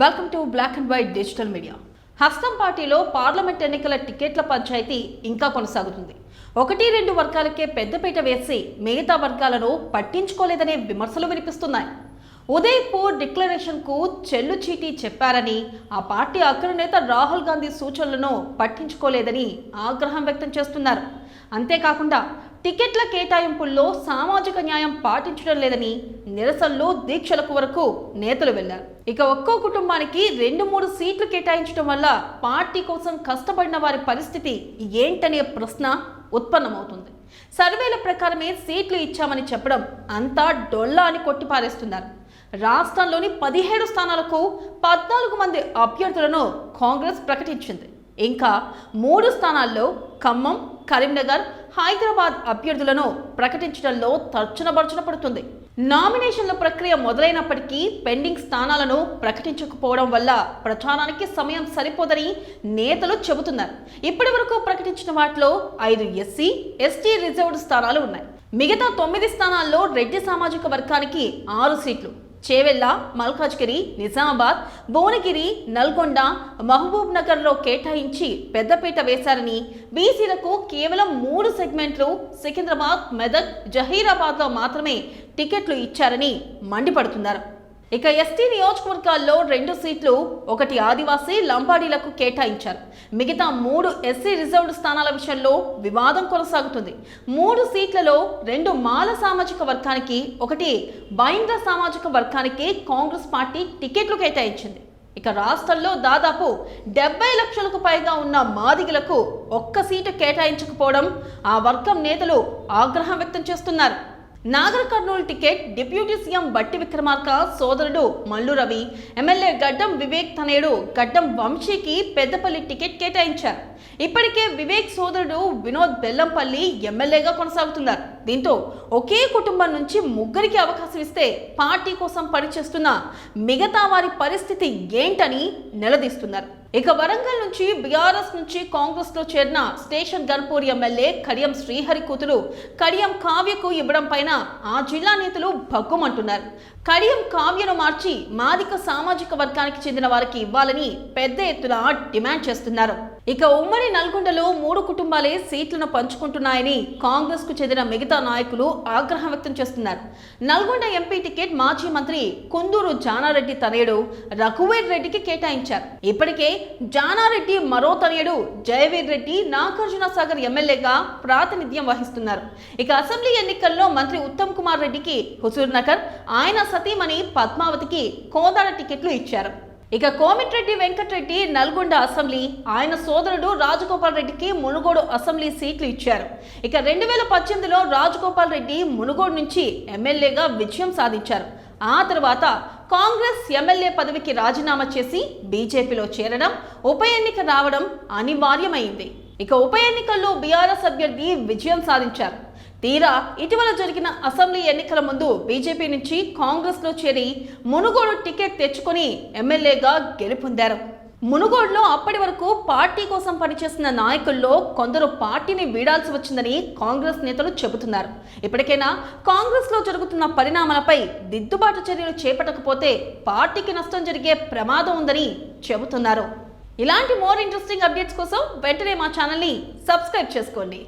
Welcome to black and white digital media హస్తం పార్టీలో parliament ఎన్నికల టికెట్ల పంచాయతీ ఇంకా కొనసాగుతుంది. ఒకటి రెండు వర్గాలకే పెద్దపీట వేసి మిగతా వర్గాలను పట్టించుకోలేదనే విమర్శలు వినిపిస్తున్నాయి. ఉదయ్పూర్ డిక్లరేషన్కు చెల్లు చీటీ చెప్పారని ఆ పార్టీ అగ్రనేత రాహుల్ గాంధీ సూచనలను పట్టించుకోలేదని ఆగ్రహం వ్యక్తం చేస్తున్నారు. అంతేకాకుండా టికెట్ల కేటాయింపుల్లో సామాజిక న్యాయం పాటించడం లేదని నిరసనలో దీక్షలకు వరకు నేతలు వెళ్ళారు ఇక ఒక్కో కుటుంబానికి రెండు మూడు సీట్లు కేటాయించడం వల్ల పార్టీ కోసం కష్టపడిన వారి పరిస్థితి ఏంటనే ప్రశ్న ఉత్పన్నమవుతుంది. సర్వేల ప్రకారమే సీట్లు ఇచ్చామని చెప్పడం అంతా డొల్లా అని కొట్టిపారేస్తున్నారు. రాష్ట్రంలోని పదిహేడు స్థానాలకు పద్నాలుగు మంది అభ్యర్థులను కాంగ్రెస్ ప్రకటించింది. ఇంకా మూడు స్థానాల్లో ఖమ్మం కరీంనగర్ హైదరాబాద్ అభ్యర్థులను ప్రకటించడంలో తర్చన పడుతుంది. నామినేషన్ల ప్రక్రియ మొదలైనప్పటికీ పెండింగ్ స్థానాలను ప్రకటించకపోవడం వల్ల ప్రచారానికి సమయం సరిపోదని నేతలు చెబుతున్నారు. ఇప్పటి వరకు ప్రకటించిన వాటిలో ఐదు ఎస్సీ ఎస్టీ రిజర్వ్డ్ స్థానాలు ఉన్నాయి. మిగతా తొమ్మిది స్థానాల్లో రెడ్డి సామాజిక వర్గానికి ఆరు సీట్లు. చేవెళ్ళ మల్కాజ్గిరి నిజామాబాద్ భువనగిరి నల్గొండ మహబూబ్ నగర్లో కేటాయించి పెద్దపీట వేశారని బీసీలకు కేవలం మూడు సెగ్మెంట్లు సికింద్రాబాద్ మెదక్ జహీరాబాద్లో మాత్రమే టికెట్లు ఇచ్చారని మండిపడుతున్నారు. ఇక ఎస్టీ నియోజకవర్గాల్లో రెండు సీట్లు ఒకటి ఆదివాసీ లంబాడీలకు కేటాయించారు. మిగతా మూడు ఎస్సీ రిజర్వ్డ్ స్థానాల విషయంలో వివాదం కొనసాగుతుంది. మూడు సీట్లలో రెండు మాల సామాజిక వర్గానికి ఒకటి బైంద్ర సామాజిక వర్గానికి కాంగ్రెస్ పార్టీ టికెట్లు కేటాయించింది. ఇక రాష్ట్రంలో దాదాపు డెబ్బై లక్షలకు పైగా ఉన్న మాదిగలకు ఒక్క సీటు కేటాయించకపోవడం ఆ వర్గం నేతలు ఆగ్రహం వ్యక్తం చేస్తున్నారు. Nagar Kurnool ticket deputy CM Bhatti Vikramarka సోదరుడు మల్లు రవి ఎమ్మెల్యే గడ్డం వివేక్ తనయుడు గడ్డం వంశీకి పెద్దపల్లి టికెట్ కేటాయించారు. ఇప్పటికే వివేక్ సోదరుడు వినోద్ బెల్లంపల్లి ఎమ్మెల్యేగా కొనసాగుతున్నారు. దీంతో ఒకే కుటుంబం నుంచి ముగ్గురికి అవకాశం ఇస్తే పార్టీ కోసం పనిచేస్తున్న మిగతా వారి పరిస్థితి ఏంటని నిలదీస్తున్నారు. ఇక వరంగల్ నుంచి బీఆర్ఎస్ నుంచి కాంగ్రెస్లో చేరిన స్టేషన్ గన్పూర్ ఎమ్మెల్యే కడియం శ్రీహరి కూతురు కడియం కావ్యకు ఇవ్వడం పైన ఆ జిల్లా నేతలు భగ్గుమంటున్నారు. కడియం కావ్యను మార్చి మాదిక సామాజిక వర్గానికి చెందిన వారికి ఇవ్వాలని పెద్ద ఎత్తున డిమాండ్ చేస్తున్నారు. ఇక ఉమ్మడి నల్గొండలో మూడు కుటుంబాలే సీట్లను పంచుకుంటున్నాయని కాంగ్రెస్కు చెందిన మిగతా నాయకులు ఆగ్రహం వ్యక్తం చేస్తున్నారు. నల్గొండ ఎంపీ టికెట్ మాజీ మంత్రి కుందూరు జానారెడ్డి తనయుడు రఘువీర్ రెడ్డికి కేటాయించారు. ఇప్పటికే జానారెడ్డి మరో తనయుడు జయవీర్ రెడ్డి నాగార్జున సాగర్ ఎమ్మెల్యేగా ప్రాతినిధ్యం వహిస్తున్నారు. ఇక అసెంబ్లీ ఎన్నికల్లో మంత్రి ఉత్తమ్ కుమార్ రెడ్డికి హుజూర్ నగర్ ఆయన సతీమణి పద్మావతికి కోదాడ టికెట్లు ఇచ్చారు. ఇక కోమిటిరెడ్డి వెంకటరెడ్డి నల్గొండ అసెంబ్లీ ఆయన సోదరుడు రాజగోపాల్ రెడ్డికి మునుగోడు అసెంబ్లీ సీట్లు ఇచ్చారు. ఇక రెండు వేల పద్దెనిమిదిలో రాజగోపాల్ రెడ్డి మునుగోడు నుంచి ఎమ్మెల్యేగా విజయం సాధించారు. ఆ తర్వాత కాంగ్రెస్ ఎమ్మెల్యే పదవికి రాజీనామా చేసి బీజేపీలో చేరడం ఉప ఎన్నిక రావడం అనివార్యమైంది. ఇక ఉప ఎన్నికల్లో బీఆర్ఎస్ అభ్యర్థి విజయం సాధించారు. తీరా ఇటీవల జరిగిన అసెంబ్లీ ఎన్నికల ముందు బీజేపీ నుంచి కాంగ్రెస్లో చేరి మునుగోడు టికెట్ తెచ్చుకొని ఎమ్మెల్యేగా గెలుపొందారు. మునుగోడులో అప్పటి వరకు పార్టీ కోసం పనిచేసిన నాయకుల్లో కొందరు పార్టీని వీడాల్సి వచ్చిందని కాంగ్రెస్ నేతలు చెబుతున్నారు. ఇప్పటికైనా కాంగ్రెస్లో జరుగుతున్న పరిణామాలపై దిద్దుబాటు చర్యలు చేపట్టకపోతే పార్టీకి నష్టం జరిగే ప్రమాదం ఉందని చెబుతున్నారు. ఇలాంటి మోర్ ఇంట్రెస్టింగ్ అప్డేట్స్ కోసం వెంటనే మా ఛానల్ని సబ్స్క్రైబ్ చేసుకోండి.